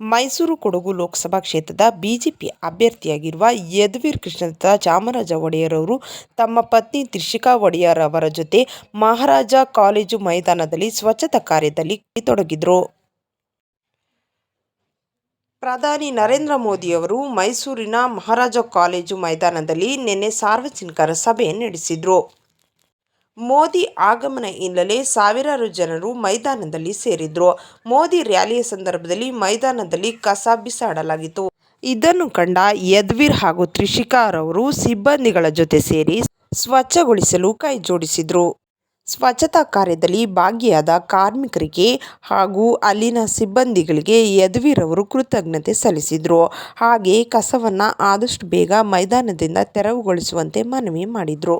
ಮೈಸೂರು ಕೊಡಗು ಲೋಕಸಭಾ ಕ್ಷೇತ್ರದ ಬಿಜೆಪಿ ಅಭ್ಯರ್ಥಿಯಾಗಿರುವ ಯದುವೀರ್ ಕೃಷ್ಣದತ್ತ ಚಾಮರಾಜ ಒಡೆಯರ್ ಅವರು ತಮ್ಮ ಪತ್ನಿ ತ್ರಿಷಿಕಾ ಒಡೆಯರ್ ಅವರ ಜೊತೆ ಮಹಾರಾಜ ಕಾಲೇಜು ಮೈದಾನದಲ್ಲಿ ಸ್ವಚ್ಛತಾ ಕಾರ್ಯದಲ್ಲಿ ತೊಡಗಿದ್ರು. ಪ್ರಧಾನಿ ನರೇಂದ್ರ ಮೋದಿ ಅವರು ಮೈಸೂರಿನ ಮಹಾರಾಜ ಕಾಲೇಜು ಮೈದಾನದಲ್ಲಿ ನಿನ್ನೆ ಸಾರ್ವಜನಿಕರ ಸಭೆ ನಡೆಸಿದರು. ಮೋದಿ ಆಗಮನ ಹಿನ್ನೆಲೆ ಸಾವಿರಾರು ಜನರು ಮೈದಾನದಲ್ಲಿ ಸೇರಿದ್ರು. ಮೋದಿ ರ್ಯಾಲಿಯ ಸಂದರ್ಭದಲ್ಲಿ ಮೈದಾನದಲ್ಲಿ ಕಸ ಬಿಸಾಡಲಾಗಿತ್ತು. ಇದನ್ನು ಕಂಡ ಯದ್ವೀರ್ ಹಾಗೂ ತ್ರಿಷಿಕಾ ರವರು ಸಿಬ್ಬಂದಿಗಳ ಜೊತೆ ಸೇರಿ ಸ್ವಚ್ಛಗೊಳಿಸಲು ಕೈಜೋಡಿಸಿದ್ರು ಸ್ವಚ್ಛತಾ ಕಾರ್ಯದಲ್ಲಿ ಭಾಗಿಯಾದ ಕಾರ್ಮಿಕರಿಗೆ ಹಾಗೂ ಅಲ್ಲಿನ ಸಿಬ್ಬಂದಿಗಳಿಗೆ ಯದ್ವೀರ್ ಅವರು ಕೃತಜ್ಞತೆ ಸಲ್ಲಿಸಿದರು. ಹಾಗೆ ಕಸವನ್ನು ಆದಷ್ಟು ಬೇಗ ಮೈದಾನದಿಂದ ತೆರವುಗೊಳಿಸುವಂತೆ ಮನವಿ ಮಾಡಿದರು.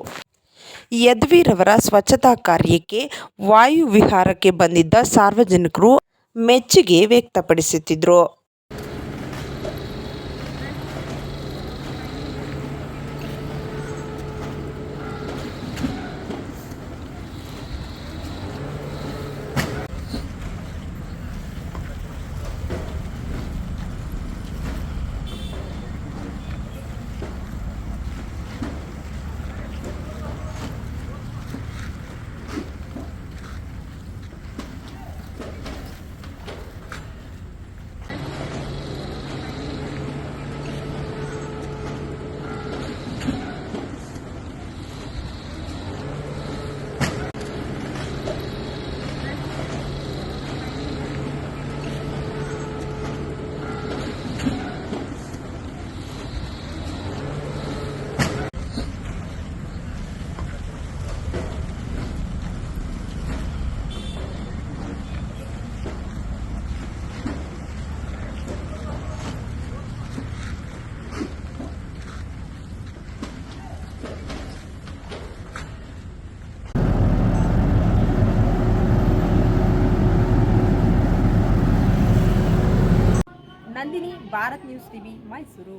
ಯದುವೀರ್ ಅವರ ಸ್ವಚ್ಛತಾ ಕಾರ್ಯಕ್ಕೆ ವಾಯುವಿಹಾರಕ್ಕೆ ಬಂದಿದ್ದ ಸಾರ್ವಜನಿಕರು ಮೆಚ್ಚುಗೆ ವ್ಯಕ್ತಪಡಿಸುತ್ತಿದ್ದರು Nandini Bharat news TV Mysuru